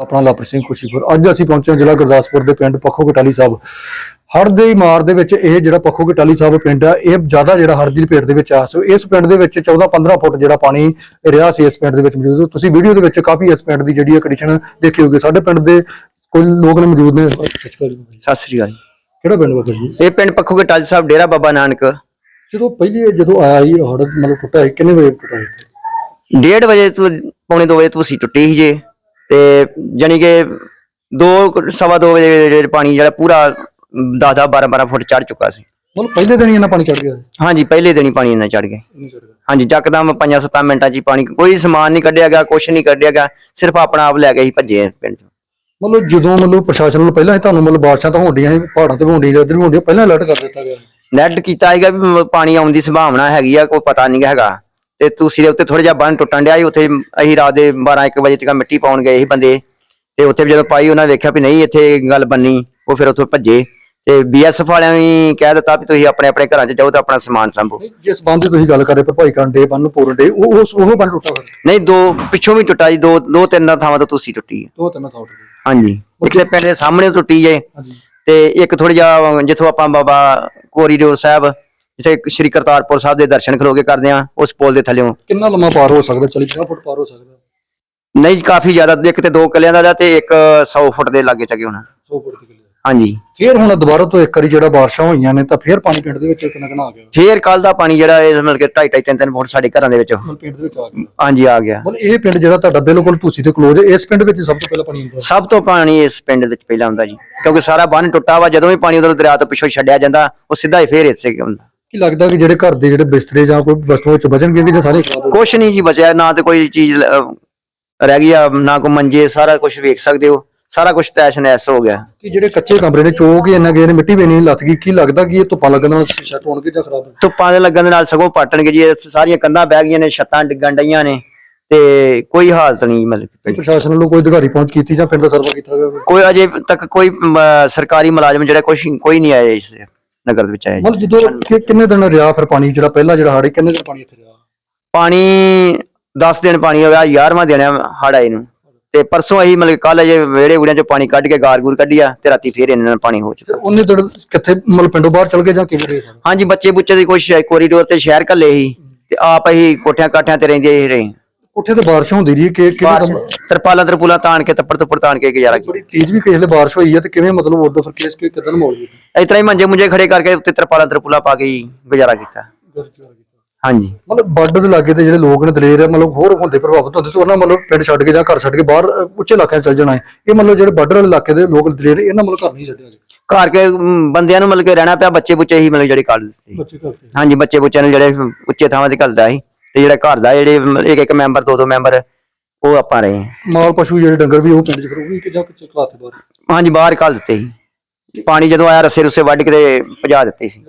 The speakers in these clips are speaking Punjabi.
ਆਪਣਾ ਲਵਪ੍ਰੀਤ ਸਿੰਘ ਖੁਸ਼ੀਪੁਰ। ਅੱਜ ਅਸੀਂ ਪਹੁੰਚੇ ਹਾਂ ਜ਼ਿਲ੍ਹਾ ਗੁਰਦਾਸਪੁਰ ਦੇ ਪਿੰਡ ਪੱਖੋ ਕਟਾਲੀ ਸਾਹਿਬ। ਹੜ੍ਹ ਦੀ ਮਾਰ ਦੇ ਵਿੱਚ ਇਹ ਜਿਹੜਾ ਪੱਖੋ ਕਟਾਲੀ ਸਾਹਿਬ ਪਿੰਡ ਆ ਇਹ ਜ਼ਿਆਦਾ ਜਿਹੜਾ ਹੜ੍ਹ ਦੀ ਲਪੇਟ ਦੇ ਵਿੱਚ ਆ। ਸੋ ਇਸ ਪਿੰਡ ਦੇ ਵਿੱਚ 14-15 ਫੁੱਟ ਜਿਹੜਾ ਪਾਣੀ ਰਿਹਾ ਸੀ ਇਸ ਪਿੰਡ ਦੇ ਵਿੱਚ ਮੌਜੂਦ। ਤੁਸੀਂ ਵੀਡੀਓ ਦੇ ਵਿੱਚ ਕਾਫੀ ਇਸ ਪਿੰਡ ਦੀ ਜਿਹੜੀ ਕੰਡੀਸ਼ਨ ਦੇਖੀ ਹੋਗੀ ਸਾਡੇ ਪਿੰਡ ਦੇ ਕੋਈ ਲੋਕ ਨੇ ਮੌਜੂਦ ਨੇ। ਸਤਿ ਸ੍ਰੀ ਅਕਾਲ। ਕਿਹੜਾ ਪਿੰਡ ਬਾਬਾ ਜੀ? ਇਹ ਪਿੰਡ ਪੱਖੋ ਟਾਲੀ ਸਾਹਿਬ ਡੇਰਾ ਬਾਬਾ ਨਾਨਕ। ਜਦੋਂ ਪਹਿਲੀ ਜਦੋਂ ਆਇਆ ਇਹ ਹੜ੍ਹ ਮਤਲਬ ਟੁੱਟਾ ਸੀ, ਕਿੰਨੇ ਵਜੇ ਟੁੱਟਾ ਸੀ 1:30 ਵਜੇ ਤੋਂ ਪੌਣੇ 2 ਵਜੇ ਤੁਸੀਂ ਟੁੱਟੀ ਸੀ ਜੇ। ਤੇ ਜਾਨੀ ਕਿ 2 ਸਵਾ 2 ਵਜੇ ਜਿਹੜੇ ਪਾਣੀ ਜਿਹੜਾ ਪੂਰਾ 10 10 12 12 ਫੁੱਟ ਚੜ ਚੁੱਕਾ ਸੀ। ਮਤਲਬ ਪਹਿਲੇ ਦਿਨ ਹੀ ਇਹਨਾਂ ਪਾਣੀ ਚੜ ਗਿਆ? ਹਾਂਜੀ ਪਹਿਲੇ ਦਿਨ ਹੀ ਪਾਣੀ ਇੰਨਾ ਚੜ ਗਿਆ। ਹਾਂਜੀ ਜੱਕਦਮ 5-7 ਮਿੰਟਾਂ 'ਚ ਹੀ ਪਾਣੀ ਕੋਈ ਸਮਾਨ ਨਹੀਂ ਕੱਢਿਆ ਗਿਆ ਕੁਛ ਨਹੀਂ ਕੱਢਿਆ ਗਿਆ ਸਿਰਫ ਆਪਣਾ ਆਪ ਲੈ ਕੇ ਹੀ ਭੱਜੇ ਪਿੰਡ 'ਚ। ਮਤਲਬ ਜਦੋਂ ਮਤਲਬ ਪ੍ਰਸ਼ਾਸਨ ਨੂੰ ਪਹਿਲਾਂ ਹੀ ਤੁਹਾਨੂੰ ਮਤਲਬ ਬਾਰਿਸ਼ਾਂ ਤਾਂ ਹੁੰਦੀਆਂ ਸੀ ਪਹਾੜਾਂ ਤੇ ਵੀ ਹੁੰਦੀਆਂ ਇੱਧਰ ਵੀ ਹੁੰਦੀਆਂ ਪਹਿਲਾਂ ਅਲਰਟ ਕਰ ਦਿੱਤਾ ਗਿਆ ਨੈਟ ਕੀਤਾ ਹੈਗਾ ਵੀ ਪਾਣੀ ਆਉਣ ਦੀ ਸੰਭਾਵਨਾ ਹੈਗੀ ਆ ਕੋਈ ਪਤਾ ਨਹੀਂ ਹੈਗਾ। ਤੇ ਤੁਸੀਂ ਦੇ ਉੱਤੇ ਥੋੜਾ ਜਿਹਾ ਬੰਨ ਟੁੱਟਣ ਡਿਆ ਸੀ ਉੱਥੇ ਅਸੀਂ ਰਾਤ ਦੇ 12 1 ਵਜੇ ਤੱਕ ਮਿੱਟੀ ਪਾਉਣ ਗਏ ਸੀ ਬੰਦੇ। ਤੇ ਉੱਥੇ ਵੀ ਜਦੋਂ ਪਾਈ ਉਹਨਾਂ ਵੇਖਿਆ ਵੀ ਨਹੀਂ ਇੱਥੇ ਗੱਲ ਬੰਨੀ ਉਹ ਫਿਰ ਉੱਥੋਂ ਭੱਜੇ। ਤੇ ਬੀਐਸਐਫ ਵਾਲਿਆਂ ਵੀ ਕਹਿ ਦਿੱਤਾ ਵੀ ਤੁਸੀਂ ਆਪਣੇ ਆਪਣੇ ਘਰਾਂ 'ਚ ਜਾਓ ਤੇ ਆਪਣਾ ਸਮਾਨ ਸੰਭੋ। ਨਹੀਂ, ਜਿਸ ਬੰਦ ਦੀ ਤੁਸੀਂ ਗੱਲ ਕਰ ਰਹੇ ਭਰਪਾਈ ਕਰਨ ਦੇ ਬੰਨ ਪੂਰਨ ਦੇ ਉਹ ਉਸ ਉਹ ਬੰਨ ਟੁੱਟਾ ਫਿਰ? ਨਹੀਂ ਦੋ ਪਿੱਛੋਂ ਵੀ ਟੁੱਟਾ ਜੀ ਦੋ ਦੋ ਤਿੰਨ ਥਾਵਾਂ ਤੋਂ ਤੁਸੀਂ ਟੁੱਟੀ ਹੈ। ਦੋ ਤਿੰਨ ਥਾਂ ਟੁੱਟੇ। ਹਾਂਜੀ ਇੱਕ ਤੇ ਪਿੰਡ ਦੇ ਸਾਹਮਣੇ ਟੁੱਟੀ ਜੇ। ਹਾਂਜੀ। ਤੇ ਇੱਕ ਥੋੜੀ ਜਿਹਾ ਜਿੱਥੋਂ ਆਪਾਂ ਬਾਬਾ ਕੋਰੀਡੋਰ ਸਾਹਿਬ ਜਿੱਥੇ ਸ੍ਰੀ ਕਰਤਾਰਪੁਰ ਸਾਹਿਬ ਦੇ ਦਰਸ਼ਨ ਖਲੋ ਕੇ ਕਰਦੇ ਆ ਉਸ ਪੁਲ ਦੇ ਥੱਲੇੋਂ ਕਿੰਨਾ ਲੰਮਾ ਪਾਰ ਹੋ ਸਕਦਾ? 40 50 ਫੁੱਟ ਪਾਰ ਹੋ ਸਕਦਾ? ਨਹੀਂ ਕਾਫੀ ਜ਼ਿਆਦਾ ਇੱਕ ਤੇ ਦੋ ਕਿੱਲਿਆਂ ਦਾ ਤੇ ਇੱਕ 100 ਫੁੱਟ ਦੇ ਲਾਗੇ ਚੱਕੇ ਹੋਣਾ। 100 ਫੁੱਟ ਦੀ ਕਿਲੇ। ਹਾਂਜੀ। ਫਿਰ ਹੁਣ ਦੁਬਾਰਾ ਤੋਂ ਇੱਕ ਵਾਰੀ ਜਿਹੜਾ ਬਾਰਿਸ਼ਾਂ ਹੋਈਆਂ ਨੇ ਤਾਂ ਫਿਰ ਪਾਣੀ ਪਿੰਡ ਦੇ ਵਿੱਚ ਕਿੰਨਾ ਕਿੰਨਾ ਆ ਗਿਆ। ਫੇਰ ਕੱਲ ਦਾ ਪਾਣੀ ਜਿਹੜਾ ਇਹ ਮਤਲਬ ਕਿ 2.5 3 3 ਫੁੱਟ ਸਾਡੇ ਘਰਾਂ ਦੇ ਵਿੱਚ। ਮਤਲਬ ਪਿੰਡ ਦੇ ਵਿੱਚ ਆ ਗਿਆ। ਹਾਂਜੀ ਆ ਗਿਆ। ਮਤਲਬ ਇਹ ਪਿੰਡ ਜਿਹੜਾ ਤੁਹਾਡਾ ਬਿਲਕੁਲ ਤੁਸੀਂ ਤੇ ਕਲੋਜ਼ ਇਸ ਪਿੰਡ ਵਿੱਚ ਸਭ ਤੋਂ ਪਹਿਲਾਂ ਪਾਣੀ ਹੁੰਦਾ ਸਭ ਤੋਂ ਪਾਣੀ ਇਸ ਪਿੰਡ ਵਿੱਚ ਪਹਿਲਾਂ ਹੁੰਦਾ ਜੀ ਕਿਉਂਕਿ ਸਾਰਾ ਬੰਨ ਟੁੱਟਾ ਵਾ ਜਦੋਂ ਵੀ ਪਾਣੀ ਉਧਰ ਦਰਿਆ ਤੋਂ ਪਿੱਛੋਂ ਛੱਡਿਆ ਜਾਂਦਾ ਉਹ ਸਿੱਧਾ ਹੀ ਫੇਰ ਇੱਥੇ ਹੁੰਦਾ। ਕੀ ਲੱਗਦਾ ਕਿ ਜਿਹੜੇ ਘਰ ਦੇ ਜਿਹੜੇ ਬਿਸਤਰੇ ਜਾਂ ਕੋਈ ਵਸਤੂਆਂ ਵਿੱਚ ਬਚਣਗੇ ਕਿ ਜਾਂ ਸਾਰੇ ਕੁਛ ਨਹੀਂ ਜੀ ਬਚਿਆ ਨਾ ਤੇ ਕੋਈ ਚੀਜ਼ ਅਹ, ਰਹਿ ਗਈ ਆ ਨਾ ਕੋਈ ਮੰਜੇ ਸਾਰਾ ਕੁਝ ਵੇਖ ਸਕਦੇ ਹੋ ਸਾਰਾ ਕੁਝ ਤੈਸ਼ ਨੈਸ ਹੋ ਗਿਆ ਕਿ ਜਿਹੜੇ ਕੱਚੇ ਕਮਰੇ ਨੇ ਚੋਕ ਹੀ ਇੰਨਾ ਗਏ ਨੇ ਮਿੱਟੀ ਵੀ ਨਹੀਂ ਲੱਥ ਗਈ ਕੀ ਲੱਗਦਾ ਕਿ ਇਹ ਧੁੱਪਾਂ ਲੱਗਣ ਨਾਲ ਸ਼ੈੱਟ ਹੋਣਗੇ ਜਾਂ ਖਰਾਬ ਧੁੱਪਾਂ ਦੇ ਲੱਗਣ ਦੇ ਨਾਲ ਸਗੋਂ ਪਾਟਣਗੇ ਜੀ ਇਹ ਸਾਰੀਆਂ ਕੰਧਾਂ ਬਹਿ ਗਈਆਂ ਨੇ ਛੱਤਾਂ ਡਿੱਗਣ ਡਈਆਂ ਨੇ ਤੇ ਕੋਈ ਹਾਲਤ ਨਹੀਂ ਮਤਲਬ ਕਿ। ਪ੍ਰਸ਼ਾਸਨ ਵੱਲੋਂ ਕੋਈ ਅਧਿਕਾਰੀ ਪਹੁੰਚ ਕੀਤੀ ਜਾਂ ਪਿੰਡ ਦਾ ਸਰਵਾ ਕੀਤਾ ਗਿਆ ਹੋਵੇ? ਕੋਈ ਅਜੇ ਤੱਕ ਕੋਈ ਅਮ, ਸਰਕਾਰੀ ਮੁਲਾਜ਼ਮ ਜਿਹੜਾ ਕੁਛ ਕੋਈ ਨਹੀਂ ਆਇਆ ਇਸ ਨਗਰ ਦੇ ਵਿੱਚ ਆਇਆ ਜੀ। ਮਤਲਬ ਜਦੋਂ ਕਿ- ਕਿੰਨੇ ਦਿਨ ਰਿਹਾ ਫਿਰ ਪਾਣੀ ਜਿਹੜਾ ਪਹਿਲਾ ਜਿਹੜਾ ਹਾੜੇ ਕਿੰਨੇ ਦਿਨ ਪਾਣੀ ਇੱਥੇ ਰਿਹਾ? ਪਾਣੀ 10 ਦਿਨ ਪਾਣੀ ਹੋ ਗਿਆ 11ਵਾਂ ਦਿਨ ਹੜ ਆਏ ਨੂੰ। ਤੇ ਪਰਸੋਂ ਅਸੀਂ ਮਤਲਬ ਕੱਲ ਜੇ ਵਿਹੜੇ ਵਿਹੜਿਆਂ ਚੋਂ ਪਾਣੀ ਕੱਢ ਕੇ ਗਾਰ ਗੂਰ ਕੱਢਿਆ ਤੇ ਰਾਤੀ ਫੇਰ ਇਹਨਾਂ ਨਾਲ ਪਾਣੀ ਹੋ ਤੇ ਚੁੱਕਾ ਉਹਨੇ ਦਿਨ ਕਿੱਥੇ ਮਤਲਬ ਪਿੰਡੋਂ ਬਾਹਰ ਚਲ ਗਏ ਜਾਂ ਕਿਵੇਂ ਰਹੇ ਸਾਰੇ? ਹਾਂਜੀ ਬੱਚੇ ਬੁੱਚੇ ਦੀ ਕੋਸ਼ਿਸ਼ ਹੈ ਕੋਰੀਡੋਰ ਤੇ ਸ਼ਹਿਰ ਕੱਲੇ ਸੀ ਤੇ ਆਪ ਅਸੀਂ ਕੋਠਿਆਂ ਕਾਠਿਆਂ ਤੇ ਰਹਿੰਦੇ ਹੀ ਰਹੇ। ਉੱਥੇ ਤੇ ਬਾਰਿਸ਼ ਹੁੰਦੀ ਰਹੀ ਕਿ ਕਿਵੇਂ ਤਰਪਾਲਾਂ ਤਰਪੂਲਾਂ ਤਾਣ ਕੇ ਤੱਪੜ ਤੁੱਪੜ ਤਾਣ ਕੇ ਗੁਜ਼ਾਰਾ ਕੀਤਾ। ਬੜੀ ਤੇਜ਼ ਵੀ ਕਿਸੇ ਵੇਲੇ ਬਾਰਿਸ਼ ਹੋਈ ਹੈ ਤੇ ਕਿਵੇਂ ਮਤਲਬ ਉਦੋਂ ਫਿਰ ਕੇਸ ਕਿ ਕਿਦਾਂ ਮਾਹੌਲ ਜੀ ਇਸ ਤਰ੍ਹਾਂ ਹੀ ਮੰਜੇ ਮੁੰਜੇ ਖੜੇ ਕਰਕੇ ਉੱਤੇ ਤਰਪਾਲਾਂ ਤਰਪੂਲਾਂ ਪਾ ਕੇ ਹੀ ਗੁਜ਼ਾਰਾ ਕੀਤਾ। ਹਾਂਜੀ। ਮਤਲਬ ਬਾਰਡਰ ਦੇ ਲਾਗੇ ਤੇ ਜਿਹੜੇ ਲੋਕ ਨੇ ਦਲੇਰ ਹੈ ਮਤਲਬ ਹੋਰ ਹੁੰਦੇ ਪ੍ਰਭਾਵਿਤ ਹੁੰਦੇ ਤੇ ਉਹਨਾਂ ਮਤਲਬ ਪਿੰਡ ਛੱਡ ਕੇ ਜਾਂ ਘਰ ਛੱਡ ਕੇ ਬਾਹਰ ਉੱਚੇ ਇਲਾਕਿਆਂ 'ਚ ਚੱਲ ਜਾਣਾ ਹੈ। ਇਹ ਮਤਲਬ ਜਿਹੜੇ ਬਾਰਡਰ ਵਾਲੇ ਇਲਾਕੇ ਦੇ ਲੋਕ ਦਲੇਰ ਇਹਨਾਂ ਮਤਲਬ ਘਰ ਨਹੀਂ ਛੱਡਿਆ ਜੀ ਘਰ ਕੇ ਬੰਦਿਆਂ ਨੂੰ ਮਤਲਬ ਕਿ ਰਹਿਣਾ ਪਿਆ ਬੱਚੇ ਬੁੱਚੇ ਹੀ ਮਤਲਬ ਜਿਹੜੇ ਕੱਢ ਦਿੱਤੇ ਬੱਚੇ ਘਰ ਤੇ ਹਾਂਜੀ ਬੱਚੇ ਬੁੱਚਿਆਂ ਨੂੰ ਜਿਹੜੇ ਉੱਚੇ ਥਾਵਾਂ ਤੇ ਘੱਲਦਾ ਸੀ। ਤੇ ਜਿਹੜਾ ਘਰ ਦਾ ਜਿਹੜੇ ਇੱਕ ਇੱਕ ਮੈਂਬਰ ਦੋ ਦੋ ਮੈਂਬਰ ਉਹ ਆਪਾਂ ਰਹੇ ਹਾਂ। ਮਾਲ ਪਸ਼ੂ ਜਿਹੜੇ ਡੰਗਰ ਵੀ ਉਹ ਪਿੰਡ 'ਚ ਵੀ ਕਿ ਜਾਂ ਪਿੱਛੇ ਘਲਾਤੇ ਬਾਹਰ? ਹਾਂਜੀ ਬਾਹਰ ਘੱਲ ਦਿੱਤੇ ਸੀ। ਪਾਣੀ ਜਦੋਂ ਆਇਆ ਰਸੇ ਰੁਸੇ ਵੱਢ ਕੇ ਤੇ ਭਜਾ ਦਿੱਤੇ ਸੀ।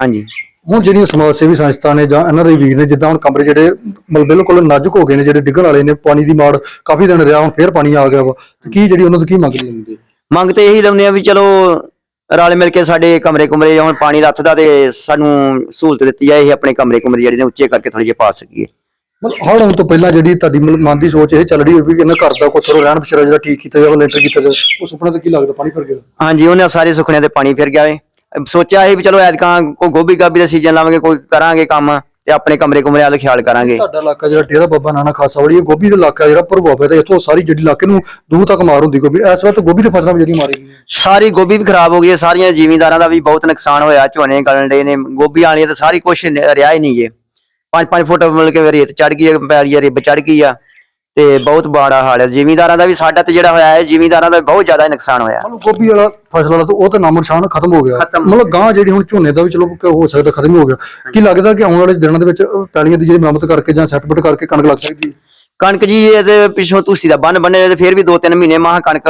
ਹਾਂਜੀ। ਹੁਣ ਜਿਹੜੀਆਂ ਸਮਾਜ ਸੇਵੀ ਸੰਸਥਾ ਨੇ ਜਾਂ ਇਹਨਾਂ ਦੇ ਵੀਰ ਨੇ ਜਿੱਦਾਂ ਹੁਣ ਕਮਰੇ ਜਿਹੜੇ ਮਤਲਬ ਬਿਲਕੁਲ ਨਾਜ਼ੁਕ ਹੋ ਗਏ ਨੇ ਜਿਹੜੇ ਡਿੱਗਣ ਵਾਲੇ ਨੇ ਪਾਣੀ ਦੀ ਮਾਰ ਕਾਫੀ ਦਿਨ ਰਿਹਾ ਹੁਣ ਫੇਰ ਪਾਣੀ ਆ ਗਿਆ ਵਾ ਤੇ ਕੀ ਜਿਹੜੀ ਉਹਨਾਂ ਤੋਂ ਕੀ ਮੰਗਦੇ ਹੁੰਦੇ ਮੰਗ ਤੇ ਇਹੀ ਲਾਉਂਦੇ ਆ ਵੀ ਚਲੋ ਰਲ ਮਿਲ ਕੇ ਸਾਡੇ ਕਮਰੇ ਕੁਮਰੇ ਹੁਣ ਪਾਣੀ ਲੱਥਦਾ ਤੇ ਸਾਨੂੰ ਸਹੂਲਤ ਦਿੱਤੀ ਜਾਏ ਇਹ ਆਪਣੇ ਕਮਰੇ ਕੁਮਰੇ ਜਿਹੜੇ ਨੇ ਉੱਚੇ ਕਰਕੇ ਥੋੜੇ ਜਿਹੇ ਪਾ ਸਕੀਏ। ਮਤਲਬ ਹੜ੍ਹ ਆਉਣ ਤੋਂ ਪਹਿਲਾਂ ਜਿਹੜੀ ਤੁਹਾਡੀ ਮਨ ਦੀ ਸੋਚ ਇਹ ਚੱਲ ਰਹੀ ਹੋਵੇ ਕਿ ਇਹਨਾਂ ਘਰ ਦਾ ਕੋਥਰੋ ਰਹਿਣ ਬਸੇਰਾ ਜਿਹੜਾ ਠੀਕ ਕੀਤਾ ਜਾਵੇ ਲੈਂਟਰ ਕੀਤਾ ਜਾਵੇ ਉਹ ਸੁਪਨਾ ਤੇ ਕੀ ਲੱਗਦਾ ਪਾਣੀ ਭਰ ਗਿਆ? ਹਾਂਜੀ ਉਹਨਾਂ ਸਾਰੇ ਸੁਖਨਿਆਂ ਤੇ ਪਾਣੀ ਫਿਰ ਗਿਆ ਵੇ। ਸੋਚਿਆ ਇਹ ਵੀ ਚਲੋ ਐਤਕਾਂ ਕੋਈ ਗੋਭੀ ਗਾਭੀ ਦਾ ਸੀਜ਼ਨ ਲਾਵਾਂਗੇ ਕੋਈ ਕਰਾਂਗੇ ਕੰਮ। ਤੇ ਆਪਣੇ ਕਮਰੇ ਕੁਮਰੇ ਵਾਲ ਖਿਆਲ ਕਰਾਂਗੇ। ਤੁਹਾਡਾ ਇਲਾਕਾ ਜਿਹੜਾ ਡੇਰਾ ਬਾਬਾ ਨਾਨਾ ਖਾਸਾ ਵਾਲੀ ਇਹ ਗੋਭੀ ਦਾ ਇਲਾਕਾ ਜਿਹੜਾ ਪ੍ਰਭਾਵਿਤ ਹੈ ਇੱਥੋਂ ਸਾਰੀ ਜਿਹੜੀ ਇਲਾਕੇ ਨੂੰ ਦੂਰ ਤੱਕ ਮਾਰ ਹੁੰਦੀ ਗੋਭੀ। ਇਸ ਵਕਤ ਗੋਭੀ ਦੀ ਫਸਲਾਂ ਵੀ ਜਿਹੜੀ ਮਾਰੀ ਗਈਆਂ। ਸਾਰੀ ਗੋਭੀ ਵੀ ਖਰਾਬ ਹੋ ਗਈ ਹੈ ਸਾਰੀਆਂ ਜ਼ਿਮੀਂਦਾਰਾਂ ਦਾ ਵੀ ਬਹੁਤ ਨੁਕਸਾਨ ਹੋਇਆ ਝੋਨੇ ਗਲਣ ਡੇ ਨੇ ਗੋਭੀ ਵਾਲੀਆਂ ਤਾਂ ਸਾਰੀ ਕੁਛ ਰਿਹਾ ਹੀ ਨਹੀਂ ਜੇ। 5-5 ਫੁੱਟ ਮਿਲ ਕੇ ਰੇਤ ਚੜ ਗਈ ਹੈ ਪੈਲੀ ਰਿਬ ਚੜ ਗਈ ਆ। ਤੇ ਬਹੁਤ ਬਾੜਾ ਹਾਲ ਹੈ। ਜ਼ਿਮੀਂਦਾਰਾਂ ਦਾ ਵੀ ਸਾਡਾ ਤੇ ਜਿਹੜਾ ਹੋਇਆ ਹੈ ਜ਼ਿਮੀਂਦਾਰਾਂ ਦਾ ਬਹੁਤ ਜ਼ਿਆਦਾ ਨੁਕਸਾਨ ਹੋਇਆ। ਮਤਲਬ ਗੋਭੀ ਵਾਲਾ ਫਸਲ ਵਾਲਾ ਤਾਂ ਉਹ ਤਾਂ ਨਾਮੋ ਨਿਸ਼ਾਨ ਖਤਮ ਹੋ ਗਿਆ। ਖਤਮ। ਮਤਲਬ ਗਾਂ ਜਿਹੜੀ ਹੁਣ ਝੋਨੇ ਦਾ ਵੀ ਚਲੋ ਕ- ਹੋ ਸਕਦਾ ਖਤਮ ਹੀ ਗਿਆ। ਕੀ ਲੱਗਦਾ ਕਿ ਆਉਣ ਵਾਲੇ ਦਿਨਾਂ ਦੇ ਵਿੱਚ ਅਹ, ਪੈਲੀਆਂ ਦੀ ਜਿਹੜੀ ਮੁਰੰਮਤ ਕਰਕੇ ਜਾਂ ਸੈਟਲਮੈਂਟ ਕਰਕੇ ਕਣਕ ਲੱਗ ਸਕਦੀ ਹੈ? ਕਣਕ ਜੀ ਇਹਦੇ ਪਿੱਛੋਂ ਤੁਸੀਂ ਦਾ ਬੰਨ ਬੰਨੇ ਤੇ ਫਿਰ ਵੀ 2-3 ਮਹੀਨੇ ਮਾਹ ਕਣਕ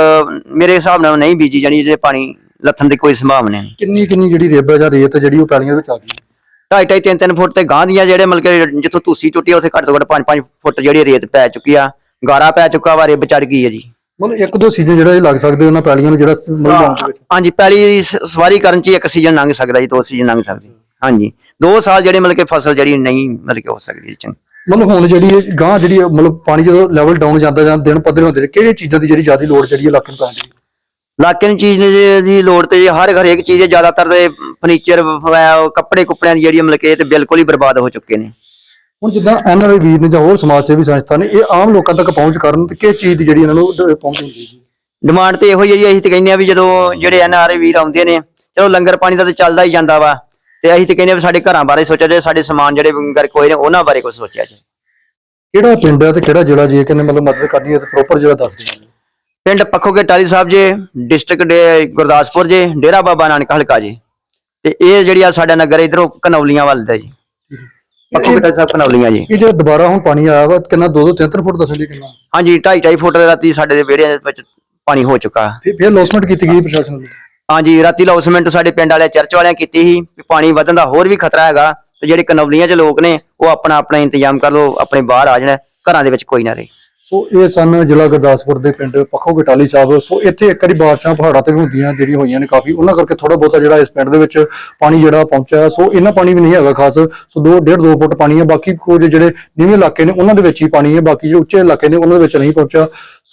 ਮੇਰੇ ਹਿਸਾਬ ਨਾਲ ਨਹੀਂ ਬੀਜੀ ਜਾਣੀ ਜੇ ਪਾਣੀ ਲੱਥਣ ਦੀ ਕੋਈ ਸੰਭਾਵਨਾ ਨਹੀਂ। ਕਿੰਨੀ ਕਿੰਨੀ ਜਿਹੜੀ ਰੇਬ ਜਾਂ ਰੇਤ ਜਿਹੜੀ ਉਹ ਪੈਲੀਆਂ ਦੇ ਵਿੱਚ ਆ ਗਈ। ਢਾਈ ਢਾਈ ਤਿੰਨ ਤਿੰਨ ਫੁੱਟ ਤੇ ਗਾਂ ਦੀਆਂ ਜਿਹੜੇ ਮਤਲਬ ਜਿੱਥੋਂ ਤੁਸੀਂ ਟੁੱਟੀ ਉੱਥੇ ਘੱਟ ਤੋਂ ਘੱਟ 5-5 ਫੁੱਟ ਜਿਹੜੀ ਰੇਤ ਪੈ ਚੁੱਕੀ ਆ ਗਾਰਾ ਪੈ ਚੁੱਕਾ ਵਾ ਰਿਬ ਚੜ ਗਈ ਹੈ ਜੀ। ਮਤਲਬ ਇੱਕ ਦੋ ਸੀਜ਼ਨ ਜਿਹੜਾ ਇਹ ਲੱਗ ਸਕਦੇ ਉਹਨਾਂ ਪੈਲੀਆਂ ਨੂੰ ਜਿਹੜਾ ਹਾਂਜੀ ਪਹਿਲੀ ਸ- ਸਵਾਰੀ ਕਰਨ ਚ ਇੱਕ ਸੀਜ਼ਨ ਲੰਘ ਸਕਦਾ ਜੀ ਦੋ ਸੀਜ਼ਨ ਲੰਘ ਸਕਦੇ। ਹਾਂਜੀ ਦੋ ਸਾਲ ਜਿਹੜੇ ਮਤਲਬ ਕਿ ਫਸਲ ਜਿਹੜੀ ਨਹੀਂ ਮਤਲਬ ਕਿ ਹੋ ਸਕਦੀ ਚੰਗੀ। ਮਤਲਬ ਹੁਣ ਜਿਹੜੀ ਇਹ ਗਾਂ ਜਿਹੜੀ ਮਤਲਬ ਪਾਣੀ ਜਦੋਂ ਲੈਵਲ ਡਾਊਨ ਜਾਂਦਾ ਜਾਂ ਦਿਨ ਪੱਧਰ ਹੁੰਦੇ ਨੇ ਕਿਹੜੀਆਂ ਚੀਜ਼ਾਂ ਦੀ ਜਿਹੜੀ ਜ਼ਿਆਦਾ ਲੋੜ ਜਿਹੜੀ ਇਲਾਕੇ ਨੂੰ ਪੈਂਦੀ? ਹੈ ਇਲਾਕੇ ਨੂੰ ਚੀਜ਼ ਦੀ- ਲੋੜ ਤੇ ਹਰ ਹਰੇਕ ਚੀਜ਼ ਜ਼ਿਆਦਾਤਰ ਦੇ ਫਰਨੀਚਰ ਕੱਪੜੇ ਕੁੱਪੜਿਆਂ ਦੀ ਜਿਹੜੀ ਮਤਲਬ ਕਿ ਇਹ ਤੇ ਬਿਲਕੁਲ ਹੀ ਬਰਬਾਦ ਹੋ ਚੁੱਕੇ ਨੇ। ਹੁਣ ਜਿੱਦਾਂ ਐਨਆਰਆਈ ਵੀਰ ਨੇ ਜਾਂ ਹੋਰ ਸਮਾਜ ਸੇਵੀ ਸੰਸਥਾ ਨੇ ਇਹ ਆਮ ਲੋਕਾਂ ਤੱਕ ਪਹੁੰਚ ਕਰਨ ਤੇ ਕਿਸ ਚੀਜ਼ ਦੀ ਜਿਹੜੀ ਇਹਨਾਂ ਨੂੰ ਡ- ਪਹੁੰਚ ਹੁੰਦੀ ਜੀ ਡਿਮਾਂਡ ਤੇ ਇਹੋ ਹੀ ਹੈ ਜੀ ਅਸੀਂ ਤੇ ਕਹਿੰਦੇ ਆ ਵੀ ਜਦੋਂ ਜਿਹੜੇ ਐਨਆਰਆਈ ਵੀਰ ਆਉਂਦੇ ਨੇ ਚਲੋ ਲੰਗਰ ਪਾਣੀ ਦਾ ਤੇ ਚੱਲਦਾ ਹੀ ਜਾਂਦਾ ਵਾ ਤੇ ਅਸੀਂ ਤੇ ਕਹਿੰਦੇ ਆ ਵੀ ਸਾਡੇ ਘਰਾਂ ਬਾਰੇ ਸੋਚਿਆ ਜਾਏ ਸਾਡੇ ਸਮਾਨ ਜਿਹੜੇ ਗਰ ਕੋਈ ਨੇ ਉਹਨਾਂ ਬਾਰੇ ਕੁਝ ਸੋਚਿਆ ਜਾਏ। ਕਿਹੜਾ ਪਿੰਡ ਹੈ ਤੇ ਕਿਹੜਾ ਜ਼ਿਲ੍ਹਾ ਜੀ ਕਿੰਨੇ ਮਤਲਬ ਮਦਦ ਕਰਨੀ ਹੈ ਤੇ ਪ੍ਰੋਪਰ ਜਿਹੜਾ ਦੱਸ ਦਿਓ। ਪਿੰਡ ਪੱਖੋਕੇ ਟਾਲੀ ਸਾਹਿਬ ਜੇ ਡਿਸਟ੍ਰਿਕਟ ਗੁਰਦਾਸਪੁਰ ਜੇ ਡੇਰਾ ਬਾਬਾ ਨਾਨਕ ਹਲਕਾ ਜੀ। ਤੇ ਇਹ ਜਿਹੜੀ ਆ ਸਾਡਾ ਨਗਰ ਇਧਰੋਂ ਕਨੌਲੀਆਂ ਵੱਲ ਦਾ ਜੀ। ਪੱਖੋਕੇ ਟਾਲੀ ਸਾਹਿਬ ਕਨੌਲੀਆਂ ਜੀ। ਇਹ ਜਿਹੜਾ ਦੁਬਾਰਾ ਹੁਣ ਪਾਣੀ ਆਇਆ ਵਾ ਕਿੰਨਾ 2 2 3 3 ਫੁੱਟ ਦੱਸਣ ਲਈ ਕਿੰਨਾ? ਹਾਂਜੀ 2.5 2.5 ਫੁੱਟ ਰਾਤੀ ਸਾਡੇ ਦੇ ਵਿਹੜਿਆਂ ਦੇ ਵਿੱਚ ਪਾਣੀ ਹੋ ਚੁੱਕਾ। ਫਿਰ ਫਿਰ ਲੌਸਮੈਂਟ ਕੀਤੀ ਗਈ ਪ੍ਰਸ਼ਾਸਨ ਵੱਲੋਂ ਹਾਂਜੀ ਰਾਤੀ ਲੌਸਮੈਂਟ ਸਾਡੇ ਪਿੰਡ ਵਾਲਿਆਂ ਚਰਚ ਵਾਲਿਆਂ ਕੀਤੀ ਸੀ ਵੀ ਪਾਣੀ ਵਧਣ ਦਾ ਹੋਰ ਵੀ ਖਤਰਾ ਹੈਗਾ ਤੇ ਜਿਹੜੇ ਕਨੌਲੀਆਂ 'ਚ ਲੋਕ ਨੇ ਉਹ ਆਪਣਾ ਆਪਣਾ ਇੰਤਜ਼ਾਮ ਕਰ ਲਓ ਆਪਣੇ ਬਾਹਰ ਆ ਜਾਣ ਘਰਾਂ ਦੇ ਵਿੱਚ ਕੋਈ ਨਾ ਰਹੇ। ਸੋ ਇਹ ਸਨ ਜ਼ਿਲ੍ਹਾ ਗੁਰਦਾਸਪੁਰ ਦੇ ਪਿੰਡ ਪੱਖੋ ਗਟਾਲੀ ਸਾਹਿਬ। ਸੋ ਇੱਥੇ ਇੱਕ ਵਾਰੀ ਬਾਰਿਸ਼ਾਂ ਪਹਾੜਾਂ ਤੇ ਵੀ ਹੁੰਦੀਆਂ, ਜਿਹੜੀਆਂ ਹੋਈਆਂ ਨੇ ਕਾਫੀ। ਉਹਨਾਂ ਕਰਕੇ ਥੋੜਾ ਬਹੁਤਾ ਜਿਹੜਾ ਇਸ ਪਿੰਡ ਦੇ ਵਿੱਚ ਪਾਣੀ ਜਿਹੜਾ ਪਹੁੰਚਿਆ। ਸੋ ਇੰਨਾ ਪਾਣੀ ਵੀ ਨਹੀਂ ਹੈਗਾ ਖਾਸ। ਸੋ 2 1.5 2 ਫੁੱਟ ਪਾਣੀ ਹੈ। ਬਾਕੀ ਕੁਝ ਜਿਹੜੇ ਨੀਵੇਂ ਇਲਾਕੇ ਨੇ, ਉਹਨਾਂ ਦੇ ਵਿੱਚ ਹੀ ਪਾਣੀ ਹੈ। ਬਾਕੀ ਜਿਹੜੇ ਉੱਚੇ ਇਲਾਕੇ ਨੇ, ਉਹਨਾਂ ਦੇ ਵਿੱਚ ਨਹੀਂ ਪਹੁੰਚਿਆ।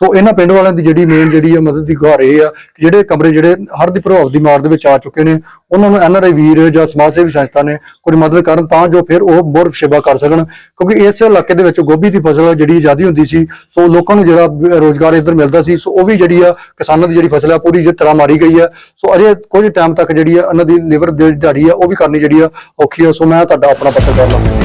ਸੋ ਇਹਨਾਂ ਪਿੰਡ ਵਾਲਿਆਂ ਦੀ ਜਿਹੜੀ ਮੇਨ ਜਿਹੜੀ ਆ ਮਦਦ ਦੀ ਗੁਹਾਰ ਇਹ ਆ ਕਿ ਜਿਹੜੇ ਕਮਰੇ ਜਿਹੜੇ ਹਰ ਦੀ ਪ੍ਰਭਾਵ ਦੀ ਮਾਰ ਦੇ ਵਿੱਚ ਆ ਚੁੱਕੇ ਨੇ, ਉਹਨਾਂ ਨੂੰ ਐਨਆਰਆਈ ਵੀਰ ਜਾਂ ਸਮਾਜ ਸੇਵੀ ਸੰਸਥਾ ਨੇ ਕੋਈ ਮਦਦ ਕਰਨ ਤਾਂ ਜੋ ਫਿਰ ਉਹ ਹੋਰ ਸੇਵਾ ਕਰ ਸਕਣ। ਕਿਉਂਕਿ ਇਸ ਇਲਾਕੇ ਦੇ ਵਿੱਚ ਗੋਭੀ ਦੀ ਫਸਲ ਜਿਹੜੀ ਜ਼ਿਆਦੀ ਹੁੰਦੀ ਸੀ, ਸੋ ਲੋਕਾਂ ਨੂੰ ਜਿਹੜਾ ਬ- ਰੋਜ਼ਗਾਰ ਇੱਧਰ ਮਿਲਦਾ ਸੀ, ਸੋ ਉਹ ਵੀ ਜਿਹੜੀ ਆ ਕਿਸਾਨਾਂ ਦੀ ਜਿਹੜੀ ਫਸਲ ਆ ਪੂਰੀ ਜਿਸ ਤਰ੍ਹਾਂ ਮਾਰੀ ਗਈ ਆ। ਸੋ ਅਜੇ ਕੁਝ ਟਾਈਮ ਤੱਕ ਜਿਹੜੀ ਆ ਇਹਨਾਂ ਦੀ ਲੇਬਰ ਦਿਹਾੜੀ ਆ, ਉਹ ਵੀ ਕਰਨੀ ਜਿਹੜੀ ਆ ਔਖੀ ਆ। ਸੋ ਮੈਂ ਤੁਹਾਡਾ ਆਪਣਾ ਪੱਤਰਕਾਰ ਲਾ